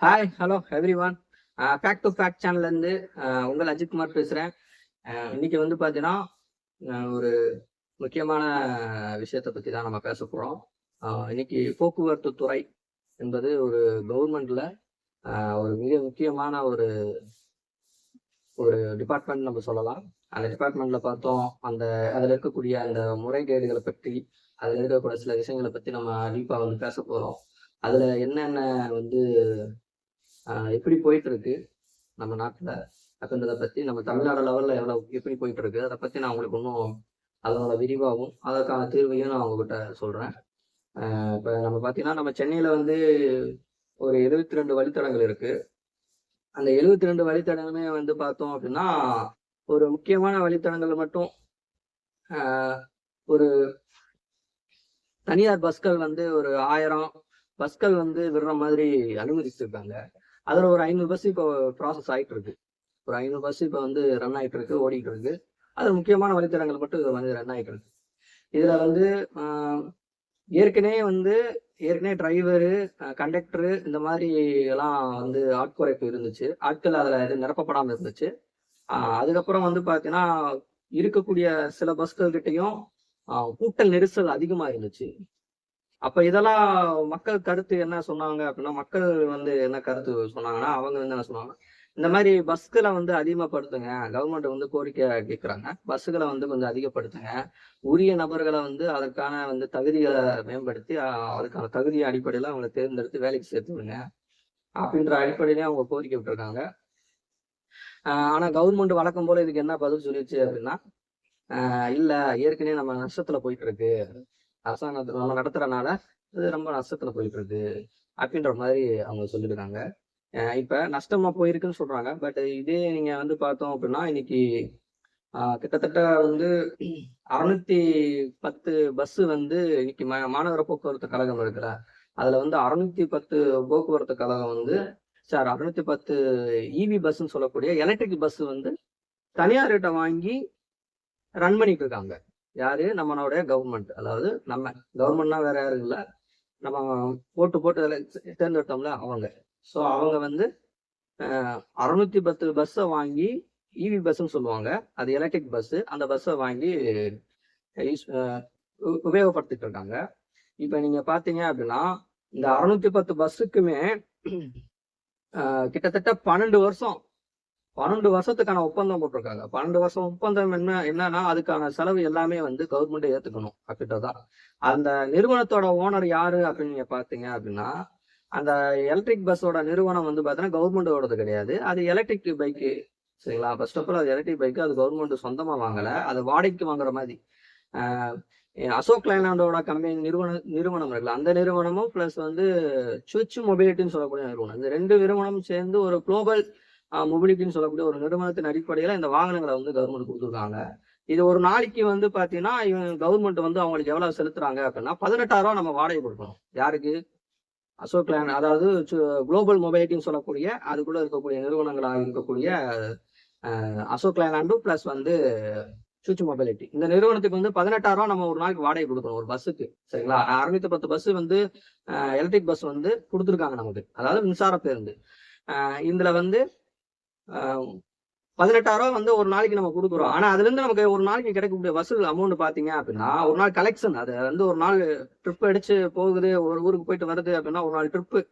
Hi hello everyone fact to fact சேனல்லேருந்து உங்கள் அஜித்குமார் பேசுகிறேன் uh, இன்னைக்கு வந்து பார்த்தீங்கன்னா ஒரு முக்கியமான விஷயத்தை பற்றி தான் நம்ம பேச போகிறோம் இன்னைக்கு போக்குவரத்து துறை என்பது ஒரு கவர்மெண்ட்ல ஒரு மிக முக்கியமான ஒரு ஒரு டிபார்ட்மெண்ட் நம்ம சொல்லலாம். அந்த டிபார்ட்மெண்ட்ல பார்த்தோம் அந்த அதில் இருக்கக்கூடிய அந்த முறைகேடுகளை பற்றி அதில் இருக்கக்கூடிய சில விஷயங்களை பற்றி நம்ம டீப்பாக வந்து பேச போகிறோம் அதில் என்னென்ன வந்து எப்படி போயிட்டு இருக்கு நம்ம நாட்டில் அப்படின்றத பற்றி நம்ம தமிழ்நாடு லெவலில் எவ்வளோ எப்படி போயிட்டு இருக்கு அதை பற்றி நான் உங்களுக்கு இன்னும் அதனோட விரிவாகவும் அதற்கான தீர்வையும் நான் உங்ககிட்ட சொல்கிறேன் இப்போ நம்ம பார்த்தீங்கன்னா நம்ம சென்னையில் வந்து ஒரு எழுபத்தி ரெண்டு வழித்தடங்கள் இருக்கு. அந்த எழுபத்தி ரெண்டு வழித்தடங்களுமே வந்து பார்த்தோம் அப்படின்னா ஒரு முக்கியமான வழித்தடங்கள் மட்டும் ஆஹ் ஒரு தனியார் பஸ்கள் வந்து ஒரு ஆயிரம் பஸ்கள் வந்து விடுற மாதிரி அனுமதிச்சிருக்காங்க. அதில் ஒரு ஐநூறு பஸ் இப்போ ப்ராசஸ் ஆயிட்டு இருக்கு ஒரு ஐநூறு பஸ் இப்போ வந்து ரன் ஆயிட்டு இருக்கு ஓடிட்டு இருக்கு அது முக்கியமான வழித்தடங்கள் மட்டும் இது வந்து ரன் ஆகிட்டு இருக்கு இதில் வந்து ஏற்கனவே வந்து ஏற்கனவே டிரைவரு கண்டக்டரு இந்த மாதிரி எல்லாம் வந்து ஆட்குறைப்பு இருந்துச்சு. ஆட்கள் அதில் இது நிரப்பப்படாமல் இருந்துச்சு. அதுக்கப்புறம் வந்து பார்த்தீங்கன்னா இருக்கக்கூடிய சில பஸ்கள் கிட்டயும் கூட்டல் நெரிசல் அதிகமாக இருந்துச்சு. அப்ப இதெல்லாம் மக்கள் கருத்து என்ன சொன்னாங்க அப்படின்னா மக்கள் வந்து என்ன கருத்து சொன்னாங்கன்னா அவங்க வந்து என்ன சொன்னாங்க? இந்த மாதிரி பஸ்களை வந்து அதிகமாகப்படுத்துங்க கவர்மெண்ட் வந்து கோரிக்கை கேட்குறாங்க பஸ்ஸுகளை வந்து கொஞ்சம் அதிகப்படுத்துங்க. உரிய நபர்களை வந்து அதற்கான வந்து தகுதிகளை மேம்படுத்தி அதுக்கான தகுதி அடிப்படையில் அவங்களை தேர்ந்தெடுத்து வேலைக்கு சேர்த்து விடுங்க அப்படின்ற அடிப்படையிலே அவங்க கோரிக்கை விட்டுருக்காங்க. ஆனா கவர்மெண்ட் வழக்கம் போல இதுக்கு என்ன பதில் சொல்லிச்சு அப்படின்னா ஆஹ், இல்ல ஏற்கனவே நம்ம நஷ்டத்துல போயிட்டு இருக்கு. அரசாங்கத்தை நம்ம நடத்துறனால இது ரொம்ப நஷ்டத்துல போயிட்டு இருக்கு அப்படின்ற மாதிரி அவங்க சொல்லியிருக்காங்க இப்போ இப்ப நஷ்டமா போயிருக்குன்னு சொல்றாங்க. பட் இதே நீங்க வந்து பார்த்தோம் அப்படின்னா இன்னைக்கு கிட்டத்தட்ட வந்து அறுநூத்தி பத்து பஸ் வந்து இன்னைக்கு மா- மாநகர போக்குவரத்து கழகம் இருக்குல்ல. அதுல வந்து அறுநூத்தி பத்து போக்குவரத்து கழகம் வந்து சார் அறுநூத்தி பத்து இவி பஸ்ன்னு சொல்லக்கூடிய எலக்ட்ரிக் பஸ் வந்து தனியார்கிட்ட வாங்கி ரன் பண்ணிட்டு இருக்காங்க. யாரு? நம்மளோட கவர்மெண்ட் அதாவது நம்ம கவர்மெண்ட்னா வேற யாரும் இல்லை. நம்ம போட்டு போட்டு அதில் தேர்ந்தெடுத்தோம்ல அவங்க. ஸோ அவங்க வந்து அறுநூத்தி பத்து பஸ்ஸை வாங்கி இவி பஸ்ன்னு சொல்லுவாங்க. அது எலக்ட்ரிக் பஸ்ஸு அந்த பஸ்ஸை வாங்கி யூஸ் உ- உபயோகப்படுத்திட்டு இருக்காங்க. இப்போ நீங்க பாத்தீங்க அப்படின்னா இந்த அறுநூத்தி பத்து பஸ்ஸுக்குமே கிட்டத்தட்ட பன்னெண்டு வருஷம் பன்னெண்டு வருஷத்துக்கான ஒப்பந்தம் போட்டிருக்காங்க. பன்னெண்டு வருஷம் ஒப்பந்தம் என்ன என்னன்னா அதுக்கான செலவு எல்லாமே வந்து கவர்மெண்ட் ஏத்துக்கணும் அப்படின்றதான் அந்த நிறுவனத்தோட ஓனர் யாரு அப்படின்னு நீங்க பாத்தீங்க அப்படின்னா அந்த எலக்ட்ரிக் பஸ்ஸோட நிறுவனம் வந்து பாத்தீங்கன்னா கவர்மெண்டோடது கிடையாது. அது எலக்ட்ரிக் பைக்கு சரிங்களா? ஃபர்ஸ்ட் ஆஃப் ஆல் அது எலக்ட்ரிக் பைக்கு அது கவர்மெண்ட் சொந்தமா வாங்கல. அது வாடகைக்கு வாங்குற மாதிரி. அசோக் லைலாண்டோட கம்பெனி நிறுவன நிறுவனம் இருக்குல்ல அந்த நிறுவனமும் பிளஸ் வந்து சுவிட்ச் மொபிலிட்டின்னு சொல்லக்கூடிய நிறுவனம். இந்த ரெண்டு நிறுவனமும் சேர்ந்து ஒரு குளோபல் மொபிலிட்டின்னு சொல்லக்கூடிய ஒரு நிறுவனத்தின் அடிப்படையில் இந்த வாகனங்களை வந்து கவர்மெண்ட் கொடுத்துருக்காங்க. இது ஒரு நாளைக்கு வந்து பார்த்தீங்கன்னா இவங்க கவர்மெண்ட் வந்து அவங்களுக்கு எவ்வளோ செலுத்துறாங்க அப்படின்னா பதினெட்டாயிரம் நம்ம வாடகை கொடுக்கணும். யாருக்கு? அசோக் லேண்ட் அதாவது குளோபல் மொபைலிட்டின்னு சொல்லக்கூடிய அதுக்குள்ள இருக்கக்கூடிய நிறுவனங்களாக இருக்கக்கூடிய அசோக் லேண்டாண்டும் பிளஸ் வந்து சூச்சு மொபைலிட்டி இந்த நிறுவனத்துக்கு வந்து பதினெட்டாயிரம் ரூபா நம்ம ஒரு நாளைக்கு வாடகை கொடுக்கணும் ஒரு பஸ்ஸுக்கு சரிங்களா? அறுநூத்தி பத்து பஸ் வந்து எலக்ட்ரிக் பஸ் வந்து கொடுத்துருக்காங்க நமக்கு. அதாவது மின்சார பேருந்து இதுல வந்து பதினெட்டாயிரம் வந்து ஒரு நாளைக்கு நம்ம கொடுக்குறோம். ஆனா அதுல இருந்து நமக்கு ஒரு நாளைக்கு கிடைக்கக்கூடிய வசூல் அமௌண்ட் பாத்தீங்க அப்படின்னா ஒரு நாள் கலெக்ஷன் அது வந்து ஒரு நாள் ட்ரிப் அடிச்சு போகுது ஒரு ஊருக்கு போயிட்டு வருது அப்படின்னா ஒரு நாள் ட்ரிப்பு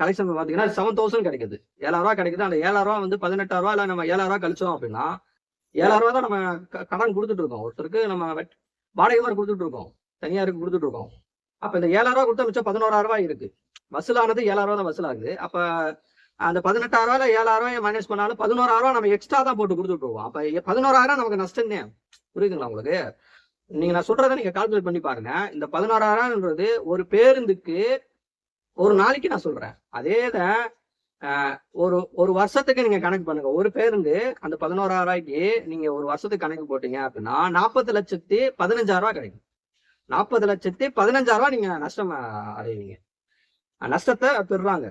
கலெக்ஷன் பாத்தீங்கன்னா செவன் தௌசண்ட் கிடைக்குது. ஏழாயிரம் கிடைக்குது. அந்த ஏழாயிரம் வந்து பதினெட்டாயிரம் ரூபாய் இல்ல நம்ம ஏழாயிரம் ரூபாய் கழிச்சோம் அப்படின்னா ஏழாயிரம் ரூபாய் தான் நம்ம கடன் கொடுத்துட்டு இருக்கோம். ஒருத்தருக்கு நம்ம வெட்- வாடகை மாதிரி கொடுத்துட்டு இருக்கோம். தனியாருக்கு கொடுத்துட்டு இருக்கோம். அப்ப இந்த ஏழாயிரம் ரூபாய் கொடுத்தா மிச்சம் பதினோராயிரம் ரூபாய் இருக்கு. வசூலானது ஏழாயிரம் ரூபாய் தான் வசூலாகுது. அப்ப அந்த பதினெட்டாயிரம் ரூபாயில ஏழாயிரம் ரூபாய் மைனஸ் பண்ணாலும் பதினோராயிரம் ரூபாய் நம்ம எக்ஸ்ட்ரா தான் போட்டு கொடுத்துட்டு போவோம். அப்ப பதினோராயிரம் நமக்கு நஷ்டம் தான் புரியுதுங்களா உங்களுக்கு? நீங்க நான் சொல்றதை நீங்க கால்குலேட் பண்ணி பாருங்க. இந்த பதினோராயிரம்ன்றது ஒரு பேருந்துக்கு ஒரு நாளைக்கு நான் சொல்றேன். அதே தான் ஆஹ், ஒரு ஒரு வருஷத்துக்கு நீங்க கணக்கு பண்ணுங்க. ஒரு பேருந்து அந்த பதினோராயிரம் ரூபாய்க்கு நீங்க ஒரு வருஷத்துக்கு கணக்கு போட்டீங்க அப்படின்னா நாற்பது லட்சத்தி பதினஞ்சாயிரம் ரூபாய் கிடைக்கும். நாற்பது லட்சத்தி பதினஞ்சாயிரம் ரூபாய் நீங்க நஷ்டம் அடைவீங்க. நஷ்டத்தை பெறுறாங்க.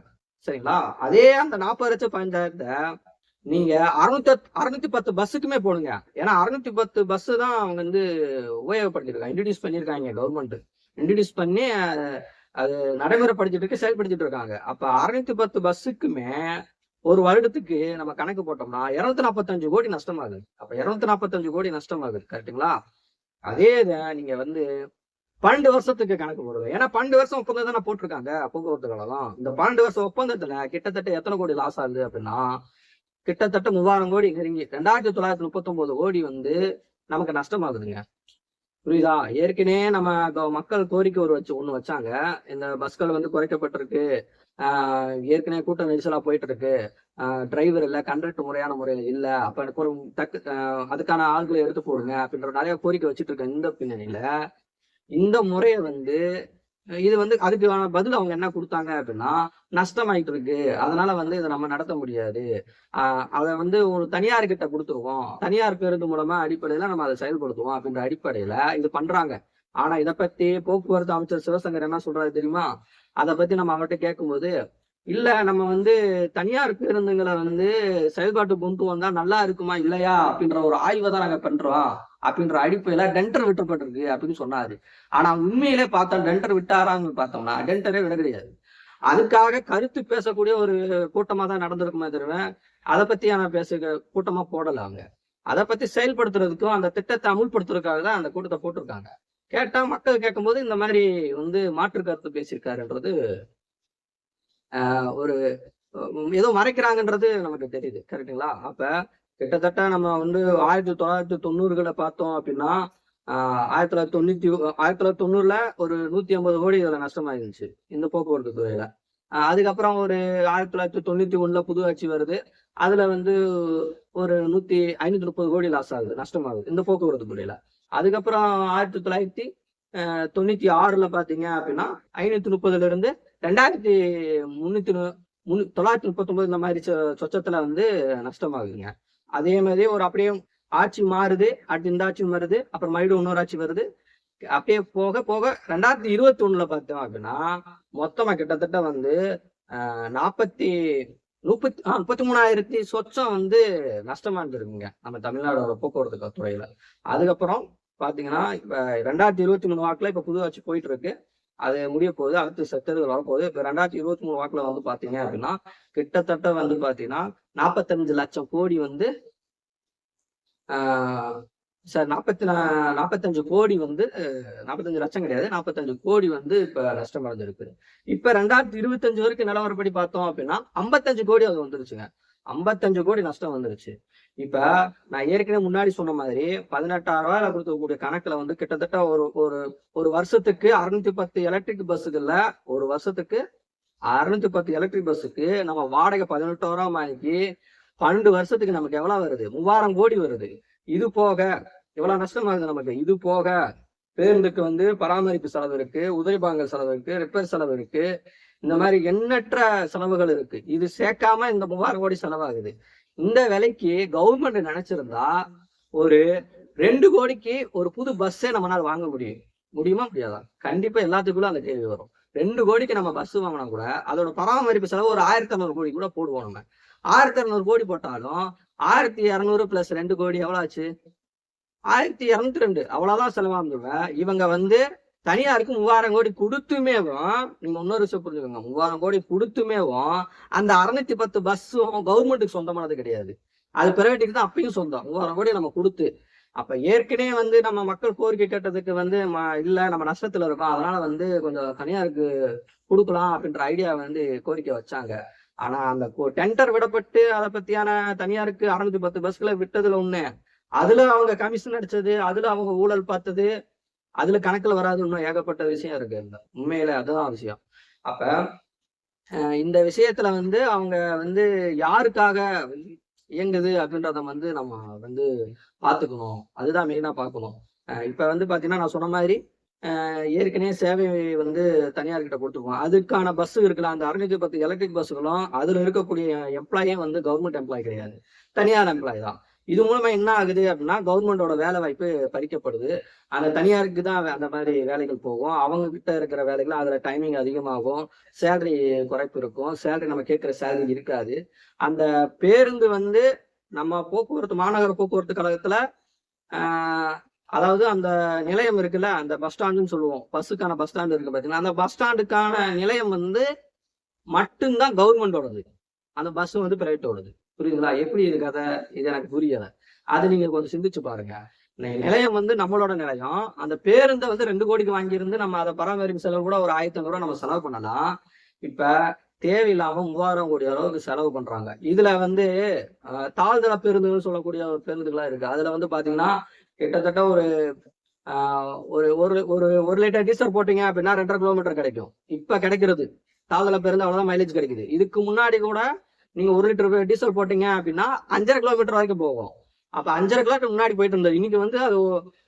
சரிங்களா? அதே அந்த நாற்பது லட்சம் பதினஞ்சாயிரத்தை நீங்க அறுநூத்தி அறுநூத்தி பத்து பஸ்ஸுக்குமே போடுங்க. ஏன்னா அறுநூத்தி பத்து பஸ் தான் அவங்க வந்து உபயோகப்படுத்திருக்காங்க இன்ட்ரடியூஸ் பண்ணியிருக்காங்க கவர்மெண்ட் இன்ட்ரடியூஸ் பண்ணி அது நடைமுறைப்படுத்திட்டு இருக்கு செயல்படுத்திட்டு இருக்காங்க. அப்ப அறுநூத்தி பத்து பஸ்ஸுக்குமே ஒரு வருடத்துக்கு நம்ம கணக்கு போட்டோம்னா இருநூத்தி நாற்பத்தஞ்சு கோடி நஷ்டமாகுது. அப்ப இருநூத்தி நாற்பத்தஞ்சு கோடி நஷ்டமாகுது கரெக்ட்டுங்களா அதே இதை நீங்க வந்து பன்னெண்டு வருஷத்துக்கு கணக்கு போடுது ஏன்னா பன்னெண்டு வருஷம் ஒப்பந்தம் தானே போட்டிருக்காங்க போக்குவரத்துகளெல்லாம். இந்த பன்னெண்டு வருஷம் ஒப்பந்தத்துல கிட்டத்தட்ட எத்தனை கோடி லாஸ் ஆகுது அப்படின்னா கிட்டத்தட்ட மூவாயிரம் கோடி நெருங்கி ரெண்டாயிரத்தி தொள்ளாயிரத்தி முப்பத்தொன்பது கோடி வந்து நமக்கு நஷ்டமாகுதுங்க. புரியுதா? ஏற்கனவே நம்ம மக்கள் கோரிக்கை ஒரு வச்சு ஒண்ணு வச்சாங்க. இந்த பஸ்கள் வந்து குறைக்கப்பட்டிருக்கு. ஆஹ் ஏற்கனவே கூட்ட நெரிசலா போயிட்டு இருக்கு டிரைவர் இல்ல கண்டக்டர் முறையான முறையில் இல்ல. அப்ப எனக்கு ஒரு தக்கு அதுக்கான ஆள்களை எடுத்து போடுங்க அப்படின்ற நிறைய கோரிக்கை வச்சுட்டு இருக்க இந்த பின்னணியில இந்த முறையை வந்து இது வந்து அதுக்கான பதில் அவங்க என்ன கொடுத்தாங்க அப்படின்னா நஷ்டமாயிட்டு இருக்கு அதனால வந்து இதை நம்ம நடத்த முடியாது. ஆஹ் அதை வந்து ஒரு தனியார் கிட்ட கொடுத்துருவோம். தனியார் பேருந்து மூலமா அடிப்படையில நம்ம அதை செயல்படுத்துவோம் அப்படின்ற அடிப்படையில இது பண்றாங்க. ஆனா இதை பத்தி போக்குவரத்து அமைச்சர் சிவசங்கர் என்ன சொல்றாரு தெரியுமா? அதை பத்தி நம்ம அவர்கிட்ட கேட்கும்போது இல்ல நம்ம வந்து தனியார் பேருந்துங்களை வந்து செயல்பாட்டு கொண்டு வந்தா நல்லா இருக்குமா இல்லையா? அப்படின்ற ஒரு ஆய்வை தான் நாங்க பண்றோம். அப்படின்ற அடிப்படையில டென்டர் விட்டப்பட்டிருக்கு அப்படின்னு சொன்னாரு. ஆனா உண்மையிலே பார்த்தா டென்டர் விட்டாரான்னு பார்த்தோம்னா டென்டரே விட கிடையாது. அதுக்காக கருத்து பேசக்கூடிய ஒரு கூட்டமா தான் நடந்திருக்குமே தவிர அதை பத்தி ஆனா பேச கூட்டமா போடல அவங்க. அதை பத்தி செயல்படுத்துறதுக்கும் அந்த திட்டத்தை அமுல்படுத்துறதுக்காக தான் அந்த கூட்டத்தை போட்டிருக்காங்க. கேட்டா மக்கள் கேட்கும்போது இந்த மாதிரி வந்து மாற்று கருத்து பேசியிருக்காருன்றது ஆஹ் ஒரு ஏதோ மறைக்கிறாங்கன்றது நமக்கு தெரியுது. கரெக்டுங்களா அப்ப கிட்டத்தட்ட நம்ம வந்து ஆயிரத்தி தொள்ளாயிரத்தி தொண்ணூறுகளை பார்த்தோம் அப்படின்னா ஆயிரத்தி தொள்ளாயிரத்தி தொண்ணூத்தி ஆயிரத்தி தொள்ளாயிரத்தி தொண்ணூறுல ஒரு நூத்தி ஐம்பது கோடி இதுல நஷ்டமாயிருந்துச்சு இந்த போக்குவரத்து துறையில. அதுக்கப்புறம் ஒரு ஆயிரத்தி தொள்ளாயிரத்தி தொண்ணூத்தி ஒண்ணுல புது ஆட்சி வருது. அதுல வந்து ஒரு நூத்தி ஐநூத்தி முப்பது கோடி லாஸ் ஆகுது நஷ்டமாகுது இந்த போக்குவரத்து துறையில. அதுக்கப்புறம் ஆயிரத்தி தொள்ளாயிரத்தி ஆஹ் தொண்ணூத்தி ஆறுல பாத்தீங்க அப்படின்னா ஐநூத்தி முப்பதுல இருந்து ரெண்டாயிரத்தி முன்னூத்தி நு- தொள்ளாயிரத்தி தொள்ளாயிரத்தி முப்பத்தொன்பது இந்த மாதிரி சொ- சொச்சத்துல வந்து நஷ்டமாகுதுங்க. அதே மாதிரி ஒரு அப்படியே ஆட்சி மாறுது அடுத்து இந்த ஆட்சி வருது அப்புறம் மறுபடியும் இன்னொரு ஆட்சி வருது. அப்படியே போக போக ரெண்டாயிரத்தி இருபத்தி ஒண்ணுல பார்த்தோம் அப்படின்னா மொத்தமா கிட்டத்தட்ட வந்து ஆஹ் நாற்பத்தி முப்பத்தி ஆஹ் முப்பத்தி மூணாயிரத்தி சொச்சம் வந்து நஷ்டமா இருந்திருக்குங்க நம்ம தமிழ்நாடோட போக்குவரத்து துறையில. அதுக்கப்புறம் பாத்தீங்கன்னா இப்ப ரெண்டாயிரத்தி இருபத்தி மூணு வாக்குல இப்ப புது ஆட்சி போயிட்டு இருக்கு. அது முடிய போகுது. அடுத்து செத்தர்கள் வரப்போகுது இப்ப ரெண்டாயிரத்தி இருபத்தி மூணு வாக்குல வந்து பாத்தீங்க அப்படின்னா கிட்டத்தட்ட வந்து பாத்தீங்கன்னா நாற்பத்தஞ்சு லட்சம் கோடி வந்து ஆஹ் சார் நாற்பத்தி நா- நாற்பத்தஞ்சு கோடி வந்து நாற்பத்தஞ்சு லட்சம் கிடையாது. நாற்பத்தஞ்சு கோடி வந்து இப்ப நஷ்டம் அடைஞ்சிருக்கு. இப்ப ரெண்டாயிரத்தி இருபத்தஞ்சு வரைக்கும் நிலவரப்படி பார்த்தோம் அப்படின்னா ஐம்பத்தஞ்சு கோடி அது வந்துருச்சுங்க. ஐம்பத்தஞ்சு கோடி நஷ்டம் வந்துருச்சு. இப்ப நான் ஏற்கனவே முன்னாடி சொன்ன மாதிரி பதினெட்டாயிரம் ரூபாயில கொடுக்கக்கூடிய கணக்குல வந்து கிட்டத்தட்ட ஒரு ஒரு ஒரு வருஷத்துக்கு அறுநூத்தி பத்து எலக்ட்ரிக் பஸ்ஸுகள்ல ஒரு வருஷத்துக்கு அறுநூத்தி பத்து எலக்ட்ரிக் பஸ்ஸுக்கு நம்ம வாடகை பதினெட்டாயிரம் வாங்கி பன்னெண்டு வருஷத்துக்கு நமக்கு எவ்வளவு வருது? மூவாயிரம் கோடி வருது. இது போக எவ்வளவு நஷ்டமாகுது நமக்கு? இது போக பேருந்துக்கு வந்து பராமரிப்பு செலவு இருக்கு உதவிபாங்கல் செலவு இருக்கு ரிப்பேர் செலவு இருக்கு. இந்த மாதிரி எண்ணற்ற செலவுகள் இருக்கு. இது சேர்க்காம இந்த மூவாயிரம் கோடி செலவாகுது. இந்த விலைக்கு கவர்மெண்ட் நினைச்சிருந்தா ஒரு ரெண்டு கோடிக்கு ஒரு புது பஸ்ஸே நம்மளால வாங்க முடியும் முடியுமா முடியாதா? கண்டிப்பா எல்லாத்துக்குள்ள அந்த கேள்வி வரும். ரெண்டு கோடிக்கு நம்ம பஸ் வாங்கினா கூட அதோட பராமரிப்பு செலவு ஒரு ஆயிரத்தி அறுநூறு கோடி கூட போடுவோம் நம்ம. ஆயிரத்தி இரநூறு கோடி போட்டாலும் ஆயிரத்தி இரநூறு பிளஸ் ரெண்டு கோடி எவ்வளவு ஆச்சு? ஆயிரத்தி இரநூத்தி ரெண்டு. அவ்வளவுதான் செலவாந்துருவேன் இவங்க வந்து தனியாருக்கு மூவாயிரம் கோடி கொடுத்துமேவும் நீங்க இன்னொரு விஷயம் புரிஞ்சுக்கோங்க. மூவாயிரம் கோடி கொடுத்துமேவும் அந்த அறுநூத்தி பத்து பஸ்ஸும் கவர்மெண்ட்டுக்கு சொந்தமானது கிடையாது. அது பிரைவேட்டுக்கு தான் அப்பயும் சொந்தம். மூவாயிரம் கோடி நம்ம கொடுத்து அப்ப ஏற்கனவே வந்து நம்ம மக்கள் கோரிக்கை கேட்டதுக்கு வந்து இல்ல நம்ம நஷ்டத்துல இருக்கோம். அதனால வந்து கொஞ்சம் தனியாருக்கு கொடுக்கலாம் அப்படின்ற ஐடியா வந்து கோரிக்கை வச்சாங்க. ஆனா அந்த டெண்டர் விடப்பட்டு அதை பத்தியான தனியாருக்கு அறுநூத்தி பத்து பஸ்களை விட்டதுல ஒண்ணு அதுல அவங்க கமிஷன் அடிச்சது அதுல அவங்க ஊழல் பார்த்தது அதுல கணக்குல வராது இன்னும் ஏகப்பட்ட விஷயம் இருக்கு இதுல. உண்மையில அதுதான் விஷயம். அப்ப அஹ் இந்த விஷயத்துல வந்து அவங்க வந்து யாருக்காக இயங்குது அப்படின்றத வந்து நம்ம வந்து பாத்துக்கணும் அதுதான் மெயினா பார்க்கணும். அஹ் இப்ப வந்து பாத்தீங்கன்னா நான் சொன்ன மாதிரி ஏற்கனவே சேவை வந்து தனியார் கிட்ட கொடுத்துருக்கோம். அதுக்கான பஸ் இருக்குல்ல அந்த அறுநூத்தி பத்து எலக்ட்ரிக் பஸ்ஸுகளும் அதுல இருக்கக்கூடிய எம்ப்ளாயும் வந்து கவர்மெண்ட் எம்ப்ளாய் கிடையாது. தனியார் எம்ப்ளாய் தான். இது மூலமா என்ன ஆகுது அப்படின்னா கவர்மெண்டோட வேலை வாய்ப்பு பறிக்கப்படுது. அந்த தனியாருக்கு தான் அந்த மாதிரி வேலைகள் போகும். அவங்க கிட்ட இருக்கிற வேலைகள் அதுல டைமிங் அதிகமாகும். சேலரி குறைப்பு இருக்கும். சேலரி நம்ம கேட்கிற சேலரி இருக்காது. அந்த பேருந்து வந்து நம்ம போக்குவரத்து மாநகர போக்குவரத்து கழகத்துல அதாவது அந்த நிலையம் இருக்குல்ல அந்த பஸ் ஸ்டாண்டுன்னு சொல்லுவோம். பஸ்ஸுக்கான பஸ் ஸ்டாண்டு இருக்கு பாத்தீங்கன்னா அந்த பஸ் ஸ்டாண்டுக்கான நிலையம் வந்து மட்டும்தான் கவர்மெண்டோடது அந்த பஸ் வந்து பிரைவேட்டோடது புரியுதுங்களா? எப்படி இருக்கு அதை இது எனக்கு புரியல. அது நீங்க கொஞ்சம் சிந்திச்சு பாருங்க. நிலையம் வந்து நம்மளோட நிலையம். அந்த பேருந்தை வந்து ரெண்டு கோடிக்கு வாங்கியிருந்து நம்ம அதை பராமரிப்பு செலவு கூட ஒரு ஆயிரத்தி ஐநூறு நம்ம செலவு பண்ணலாம். இப்ப தேவையில்லாம மூவாயிரம் கோடி அளவுக்கு செலவு பண்றாங்க. இதுல வந்து தாழ்தள பேருந்துகள் சொல்லக்கூடிய ஒரு பேருந்துகளா இருக்கு. அதுல வந்து பாத்தீங்கன்னா கிட்டத்தட்ட ஒரு ஆஹ், ஒரு ஒரு ஒரு ஒரு லிட்டர் டீசல் போட்டீங்க அப்படின்னா ரெண்டரை கிலோமீட்டர் கிடைக்கும். இப்ப கிடைக்கிறது. தாழ்தள பேருந்து அவ்வளவுதான் மைலேஜ் கிடைக்குது. இதுக்கு முன்னாடி கூட நீங்க ஒரு லிட்டர் டீசல் போட்டீங்க அப்படின்னா அஞ்சரை கிலோமீட்டர் வரைக்கும் போகும். அப்ப அஞ்சரை கிலோமீட்டர் முன்னாடி போயிட்டு இருந்தது. இன்னைக்கு வந்து அது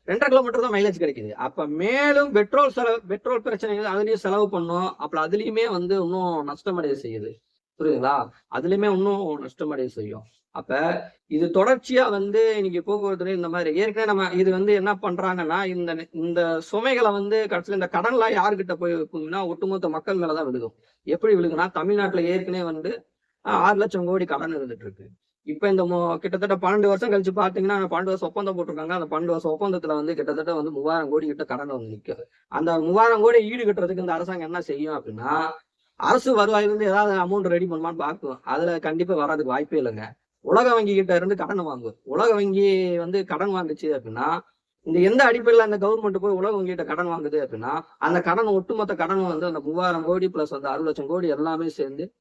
ரெண்டரை கிலோமீட்டர் தான் மைலேஜ் கிடைக்குது. அப்ப மேலும் பெட்ரோல் செலவு பெட்ரோல் பிரச்சனைகள் அதுலயும் செலவு பண்ணும். அப்புறம் அதுலயுமே வந்து இன்னும் நஷ்டமடைய செய்யுது. புரியுதுங்களா? அதுலயுமே இன்னும் நஷ்டமடைய செய்யும். அப்ப இது தொடர்ச்சியா வந்து இன்னைக்கு போக்குவரத்துல இந்த மாதிரி ஏற்கனவே நம்ம இது வந்து என்ன பண்றாங்கன்னா இந்த இந்த சுமைகளை வந்து கடைசியில் இந்த கடன்லாம் யாருக்கிட்ட போய் இருக்குங்கன்னா ஒட்டுமொத்த மக்கள் மேலதான் விழுகும். எப்படி விழுகுன்னா தமிழ்நாட்டுல ஏற்கனவே வந்து ஆறு லட்சம் கோடி கடன் இருந்துட்டு இருக்கு. இப்ப இந்த மொ- கிட்டத்தட்ட பன்னெண்டு வருஷம் கழிச்சு பாத்தீங்கன்னா பன்னெண்டு வருஷம் ஒப்பந்தம் போட்டிருக்காங்க. அந்த பன்னெண்டு வருஷம் ஒப்பந்தத்துல வந்து கிட்டத்தட்ட வந்து மூவாயிரம் கோடி கிட்ட கடன் வந்து நிக்குது. அந்த மூவாயிரம் கோடி ஈடு கட்டுறதுக்கு இந்த அரசாங்கம் என்ன செய்யும் அப்படின்னா அரசு வருவாயிலிருந்து ஏதாவது அமௌண்ட் ரெடி பண்ணுமான்னு பார்க்கும். அதுல கண்டிப்பா வர்றதுக்கு வாய்ப்பே இல்லைங்க. உலக வங்கி கிட்ட இருந்து கடன் வாங்குவோம் உலக வங்கி வந்து கடன் வாங்குச்சு அப்படின்னா இந்த எந்த அடிப்படையில் அந்த கவர்மெண்ட் போய் உலக வங்கிட்ட கடன் வாங்குது அப்படின்னா அந்த கடன் ஒட்டுமொத்த கடன் வந்து அந்த மூவாயிரம் கோடி பிளஸ் அந்த அறுபது லட்சம் கோடி எல்லாமே சேர்ந்து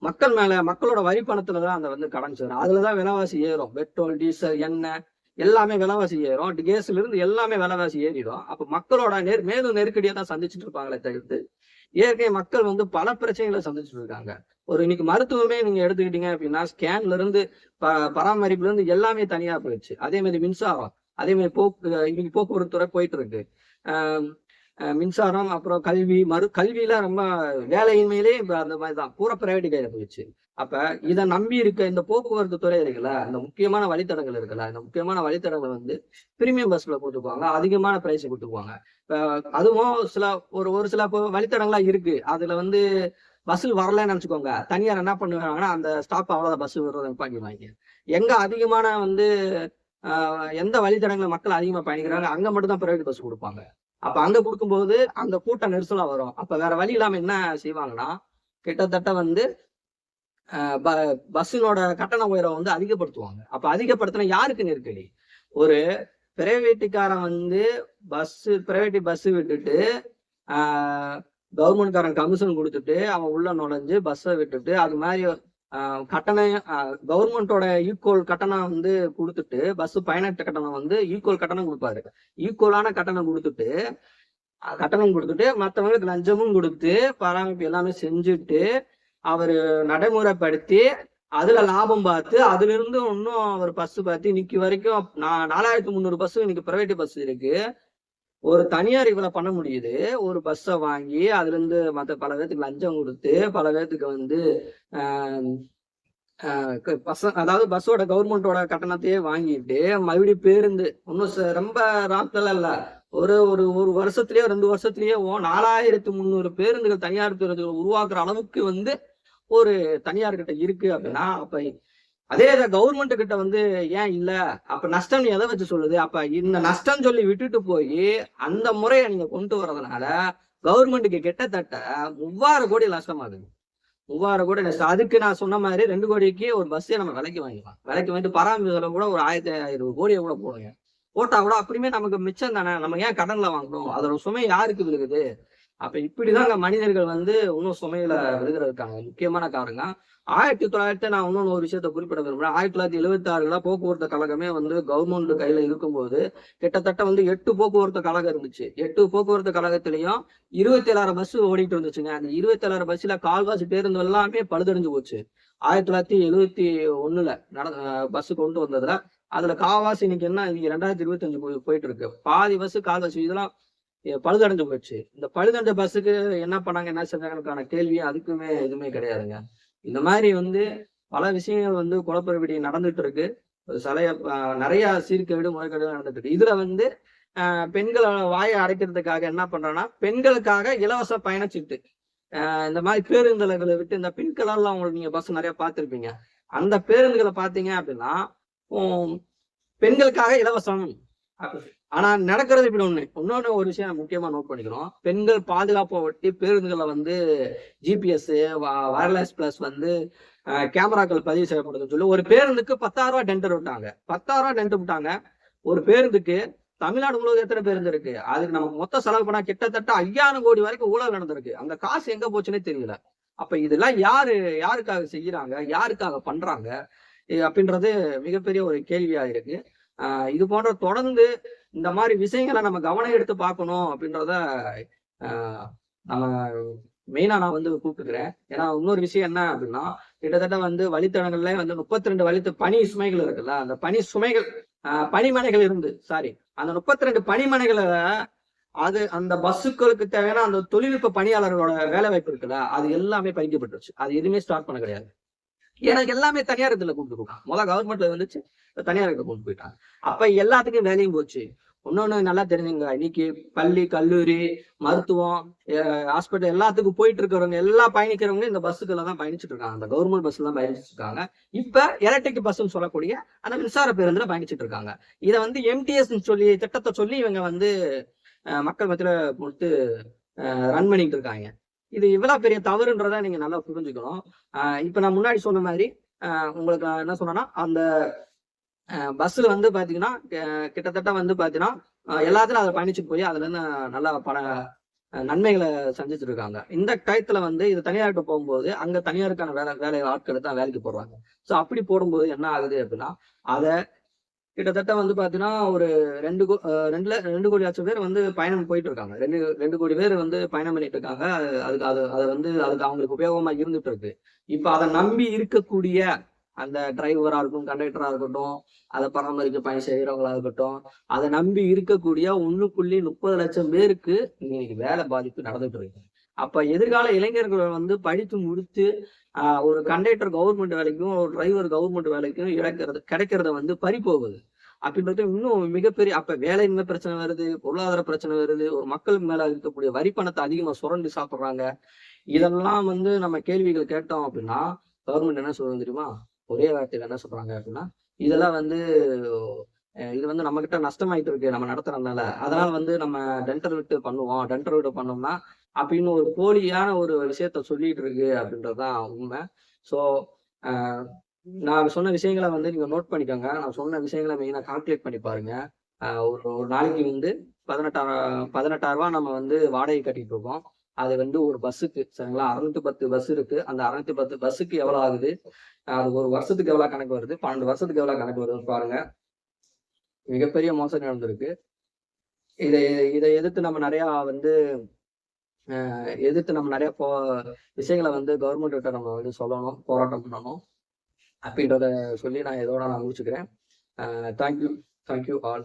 மக்கள் மேல மக்களோட வரி பணத்துல தான் அந்த வந்து கடன் சேரும். அதுலதான் விலைவாசி ஏறும். பெட்ரோல் டீசல் எண்ணெய் எல்லாமே விலைவாசி ஏறும். கேஸ்ல இருந்து எல்லாமே விலைவாசி ஏறிடும். அப்ப மக்களோட நேர் மேலும் நெருக்கடியா தான் சந்திச்சுட்டு இருப்பாங்களே தவிர்த்து ஏற்கனவே மக்கள் வந்து பல பிரச்சனைகளை சந்திச்சுட்டு இருக்காங்க. ஒரு இன்னைக்கு மருத்துவமே நீங்க எடுத்துக்கிட்டீங்க அப்படின்னா ஸ்கேன்ல இருந்து ப- பராமரிப்புல இருந்து எல்லாமே தனியா போயிடுச்சு. அதே மாதிரி மின்சாரம் அதே மாதிரி போக்கு இன்னைக்கு போக்குவரத்து துறை போயிட்டு இருக்கு. மின்சாரம் அப்புறம் கல்வி மறு கல்வியில ரொம்ப வேலையின்மையிலே இப்ப அந்த மாதிரி தான் பூரா பிரைவேட் கையில போயிடுச்சு. அப்ப இதை நம்பி இருக்க இந்த போக்குவரத்து துறை இருக்குல்ல இந்த முக்கியமான வழித்தடங்கள் இருக்குல்ல இந்த முக்கியமான வழித்தடங்களை வந்து பிரீமியம் பஸ்ல கொடுத்துக்குவாங்க. அதிகமான பிரைஸ் கொடுத்துக்குவாங்க. இப்போ அதுவும் சில ஒரு ஒரு சில இப்போ வழித்தடங்களா இருக்கு. அதுல வந்து பஸ் வரலன்னு நினச்சிக்கோங்க. தனியார் என்ன பண்ணுவாங்கன்னா அந்த ஸ்டாப் அவ்வளோதான் பஸ் விடுறத நிப்பாட்டிடுவாங்க எங்க அதிகமான வந்து எந்த வழித்தடங்களை மக்கள் அதிகமாக பயணிக்கிறாங்க அங்கே மட்டும் தான் பிரைவேட் பஸ் கொடுப்பாங்க. அப்ப அங்க கொடுக்கும்போது அந்த கூட்ட நெரிசலா வரும். அப்ப வேற வழி இல்லாம என்ன செய்வாங்கன்னா கிட்டத்தட்ட வந்து ப- பஸ்ஸினோட கட்டண உயரம் வந்து அதிகப்படுத்துவாங்க. அப்ப அதிகப்படுத்தினா யாருக்கு நெருக்கடி? ஒரு பிரைவேட்டுக்காரன் வந்து பஸ் பிரைவேட் பஸ் விட்டுட்டு கவர்மெண்ட்காரன் கமிஷன் கொடுத்துட்டு அவன் உள்ள நுழைஞ்சு பஸ்ஸை விட்டுட்டு அது மாதிரி கட்டண கட்டணம் கவர்மெண்டோட ஈக்குவல் கட்டணம் வந்து கொடுத்துட்டு பஸ் பயணத்த கட்டணம் வந்து ஈக்குவல் கட்டணம் கொடுப்பாரு. ஈக்குவலான கட்டணம் கொடுத்துட்டு கட்டணம் கொடுத்துட்டு மற்றவங்களுக்கு லஞ்சமும் கொடுத்து பராமரிப்பு எல்லாமே செஞ்சுட்டு அவரு நடைமுறைப்படுத்தி அதுல லாபம் பார்த்து அதுல இருந்து இன்னும் அவர் பஸ் பார்த்து இன்னைக்கு வரைக்கும் நான் நாலாயிரத்தி முந்நூறு பஸ் இன்னைக்கு பிரைவேட் பஸ் இருக்கு. ஒரு தனியார் இவ்வளவு பண்ண முடியுது. ஒரு பஸ்ஸை வாங்கி அதுல இருந்து மற்ற பல பேர்த்துக்கு லஞ்சம் கொடுத்து பல பேர்த்துக்கு வந்து ஆஹ் பஸ் அதாவது பஸ்ஸோட கவர்மெண்டோட கட்டணத்தையே வாங்கிட்டு மறுபடியும் பேருந்து. ஒன்றும் ரொம்ப ராத்தல இல்ல ஒரு ஒரு ஒரு வருஷத்துலயோ ரெண்டு வருஷத்துலயோ நாலாயிரத்து முந்நூறு பேருந்துகள் தனியார் பேருந்துகள் உருவாக்குற அளவுக்கு வந்து ஒரு தனியார் கிட்ட இருக்கு அப்படின்னா அப்ப அதே கவர்மெண்ட் கிட்ட வந்து ஏன் இல்ல? அப்ப நஷ்டம் எதை வச்சு சொல்லுது? அப்ப இந்த நஷ்டம் சொல்லி விட்டுட்டு போய் அந்த முறையை நீங்க கொண்டு வர்றதுனால கவர்மெண்ட்டுக்கு கிட்டத்தட்ட மூவாயிரம் கோடி நஷ்டம் ஆகுது மூவாயிரம் கோடி நஷ்டம். அதுக்கு நான் சொன்ன மாதிரி ரெண்டு கோடிக்கு ஒரு பஸ்ஸே நம்ம விலைக்கு வாங்கிக்கலாம். விலைக்கு வாங்கிட்டு பராமரிப்பு கூட ஒரு ஆயிரத்தி ஐநூறு கோடியை கூட போடுங்க. போட்டா கூட அப்படியுமே நமக்கு மிச்சம் தானே? நம்ம ஏன் கடன்ல வாங்கணும் அதோட சுமை யாருக்கு விழுகுது? அப்ப இப்படிதாங்க மனிதர்கள் வந்து இன்னும் சுமையில இருக்கிறதுக்காங்க முக்கியமான காரணங்க ஆயிரத்தி தொள்ளாயிரத்தி நான் இன்னொன்று ஒரு விஷயத்த குறிப்பிட விரும்புறேன். ஆயிரத்தி தொள்ளாயிரத்தி எழுபத்தி ஆறுல போக்குவரத்து கழகமே வந்து கவர்மெண்ட் கையில இருக்கும்போது கிட்டத்தட்ட வந்து எட்டு போக்குவரத்து கழகம் இருந்துச்சு. எட்டு போக்குவரத்து கழகத்திலையும் இருபத்தி ஏழாயிரம் பஸ் ஓடிட்டு இருந்துச்சுங்க. அந்த இருபத்தி ஏழாயிரம் பஸ்ல கால்வாசி பேருந்து எல்லாமே பழுதடைஞ்சு போச்சு. ஆயிரத்தி தொள்ளாயிரத்தி எழுபத்தி ஒண்ணுல நட பஸ் கொண்டு வந்ததுல. அதுல கால்வாசி இன்னைக்கு என்ன? இன்னைக்கு ரெண்டாயிரத்தி இருபத்தி அஞ்சு போயிட்டு இருக்கு. பாதி பஸ் கால்வாசி இதெல்லாம் பழுதடைஞ்சு போச்சு. இந்த பழுதடைஞ்ச பஸ்ஸுக்கு என்ன பண்ணாங்க என்ன செஞ்சாங்கன்னு கேள்வி அதுக்குமே எதுவுமே கிடையாதுங்க. இந்த மாதிரி வந்து பல விஷயங்கள் வந்து குழப்பறபடி நடந்துட்டு இருக்கு சிலைய நிறைய சீர்கேடு முறைகேடு நடந்துட்டு இருக்கு இதுல வந்து ஆஹ், வாயை அடைக்கிறதுக்காக என்ன பண்றோம்னா பெண்களுக்காக இலவச பயணச்சீட்டு இந்த மாதிரி பேருந்துகளை விட்டு இந்த பின் கலர்ல உங்களுக்கு நீங்க பஸ் நிறைய பார்த்திருப்பீங்க. அந்த பேருந்துகளை பார்த்தீங்க அப்படின்னா உம், பெண்களுக்காக இலவசம். ஆனா நடக்கிறது இப்படி ஒண்ணு. இன்னொன்னு ஒரு விஷயம் முக்கியமா நோட் பண்ணிக்கிறோம் பெண்கள் பாதுகாப்பை ஒட்டி பேருந்துகளை வந்து ஜிபிஎஸ் வயர்லெஸ் பிளஸ் வந்து கேமராக்கள் பதிவு செய்யப்படுதுன்னு சொல்லி ஒரு பேருந்துக்கு பத்தாயிரம் ரூபாய் டெண்டர் விட்டாங்க. பத்தாயிரம் ரூபாய் டெண்டர் விட்டாங்க. ஒரு பேருந்துக்கு தமிழ்நாடு முழுவதும் எத்தனை பேருந்து இருக்கு? அதுக்கு நம்ம மொத்த செலவு பண்ணா கிட்டத்தட்ட ஐயாயிரம் கோடி வரைக்கும் ஊழல் நடந்திருக்கு. அந்த காசு எங்க போச்சுன்னே தெரியல. அப்ப இதெல்லாம் யாரு யாருக்காக செய்யறாங்க? யாருக்காக பண்றாங்க? இது அப்படின்றது மிகப்பெரிய ஒரு கேள்வியா இருக்கு. இது போன்ற தொடர்ந்து இந்த மாதிரி விஷயங்களை நம்ம கவனம் எடுத்து பார்க்கணும் அப்படின்றத ஆஹ் நம்ம மெயினா நான் வந்து கூப்பிட்டுக்கிறேன். ஏன்னா இன்னொரு விஷயம் என்ன அப்படின்னா கிட்டத்தட்ட வந்து வழித்தடங்கள்ல வந்து முப்பத்தி ரெண்டு வழித்து பனி சுமைகள் இருக்குல்ல அந்த பனி சுமைகள் ஆஹ் பனிமனைகள் இருந்து சாரி அந்த முப்பத்தி ரெண்டு பனிமனைகளை அது அந்த பஸ்ஸுக்களுக்கு தேவையான அந்த தொழில்நுட்ப பணியாளர்களோட வேலை வாய்ப்பு இருக்குல்ல அது எல்லாமே பறிக்கப்பட்டுருச்சு. அது எதுவுமே ஸ்டார்ட் பண்ண கிடையாது. எனக்கு எல்லாமே தனியார் இதுல கூப்பிட்டு போயிட்டாங்க கவர்மெண்ட்ல வந்துச்சு தனியார் இதுல கொண்டு போயிட்டாங்க. அப்ப எல்லாத்துக்கும் வேலையும் போச்சு. இன்னொன்னு நல்லா தெரிஞ்சுங்க இன்னைக்கு பள்ளி கல்லூரி மருத்துவம் ஹாஸ்பிட்டல் எல்லாத்துக்கும் போயிட்டு இருக்கிறவங்க எல்லா பயணிக்கிறவங்க இந்த பஸ்ஸுக்குள்ள தான் பயணிச்சுட்டு இருக்காங்க. அந்த கவர்மெண்ட் பஸ்ல தான் பயணிச்சுட்டு இருக்காங்க இப்ப எலக்ட்ரிக் பஸ்ன்னு சொல்லக்கூடிய அந்த மின்சார பேருந்துல பயணிச்சுட்டு இருக்காங்க. இதை வந்து எம்டிஎஸ் சொல்லி திட்டத்தை சொல்லி இவங்க வந்து மக்கள் மத்தியில கொடுத்து ரன் பண்ணிட்டு இருக்காங்க. இது இவ்வளவு பெரிய தவறுன்றதை நீங்க நல்லா புரிஞ்சுக்கணும். இப்ப நான் முன்னாடி சொன்ன மாதிரி உங்களுக்கு நான் என்ன சொன்னேன்னா அந்த பஸ்ல வந்து பாத்தீங்கன்னா கிட்டத்தட்ட வந்து பாத்தீங்கன்னா எல்லாத்துலயும் அதை பயணிச்சுட்டு போய் அதுல இருந்து நல்லா பண நன்மைகளை சந்திச்சுட்டு இருக்காங்க இந்த டயத்துல வந்து இது தனியார்கிட்ட போகும்போது அங்க தனியாருக்கான வேலை வேலை ஆட்களை தான் வேலைக்கு போடுறாங்க. சோ அப்படி போடும்போது என்ன ஆகுது அப்படின்னா அதை கிட்டத்தட்ட வந்து பாத்தீங்கன்னா ஒரு ரெண்டு கோ- ரெண்டுல ரெண்டு கோடி லட்சம் பேர் வந்து பயணம் போயிட்டு இருக்காங்க. ரெண்டு ரெண்டு கோடி பேர் வந்து பயணம் பண்ணிட்டு இருக்காங்க. அதுக்கு அது அது வந்து அதுக்கு அவங்களுக்கு உபயோகமா இருந்துட்டு இருக்கு. இப்ப அதை நம்பி இருக்கக்கூடிய அந்த டிரைவரா இருக்கும் கண்டக்டரா இருக்கட்டும் அதை பராமரிக்க பயணம் செய்யறவங்களா இருக்கட்டும் அதை நம்பி இருக்கக்கூடிய ஒண்ணு புள்ளி முப்பது லட்சம் பேருக்கு இன்னைக்கு வேலை பாதிப்பு நடந்துட்டு இருக்கு. அப்ப எதிர்கால இளைஞர்கள் வந்து படித்து முடித்து ஒரு கண்டக்டர் கவர்மெண்ட் வேலைக்கும் ஒரு டிரைவர் கவர்மெண்ட் வேலைக்கும் இழக்கிறது கிடைக்கிறத வந்து பறி போகுது. அப்படின்றது இன்னும் மிகப்பெரிய அப்ப வேலையின்மை பிரச்சனை வருது பொருளாதார பிரச்சனை வருது ஒரு மக்கள் மேல இருக்கக்கூடிய வரி பணத்தை அதிகமா சுரண்டி சாப்பிடுறாங்க. இதெல்லாம் வந்து நம்ம கேள்விகள் கேட்டோம் அப்படின்னா கவர்மெண்ட் என்ன சொல்லுவோம் தெரியுமா? ஒரே வார்த்தையில என்ன சொல்றாங்க அப்படின்னா இதெல்லாம் வந்து இது வந்து நம்ம கிட்ட நஷ்டமாயிட்டு இருக்கு நம்ம நடத்துறதுனால. அதனால வந்து நம்ம டென்டர் விட்டு பண்ணுவோம். டென்டர் விட்டு பண்ணோம்னா அப்படின்னு ஒரு போலியான ஒரு விஷயத்த சொல்லிட்டு இருக்கு அப்படின்றதுதான் உண்மை. ஸோ நான் சொன்ன விஷயங்களை வந்து நீங்க நோட் பண்ணிக்கோங்க. நான் சொன்ன விஷயங்களை மெயினாக கால்குலேட் பண்ணி பாருங்க. ஒரு ஒரு நாளைக்கு வந்து பதினெட்டாயிரம் பதினெட்டாயிரம் ரூபாய் நம்ம வந்து வாடகை கட்டிட்டு இருக்கோம். அது வந்து ஒரு பஸ்ஸுக்கு சரிங்களா? அறுநூத்தி பத்து பஸ் இருக்கு. அந்த அறுநூத்தி பத்து பஸ்ஸுக்கு எவ்வளவு ஆகுது? அது ஒரு வருஷத்துக்கு எவ்வளவு கணக்கு வருது? பன்னெண்டு வருஷத்துக்கு எவ்வளவு கணக்கு வருதுன்னு பாருங்க. மிகப்பெரிய மோசடி நடந்திருக்கு. இதை இதை எதிர்த்து நம்ம நிறையா வந்து எதிர்த்து நம்ம நிறைய போ விஷயங்களை வந்து கவர்மெண்ட் கிட்ட நம்ம வந்து சொல்லணும் போராட்டம் பண்ணணும். அப்படின்றத சொல்லி நான் இதோட நான் முடிச்சுக்கிறேன். Thank you thank you all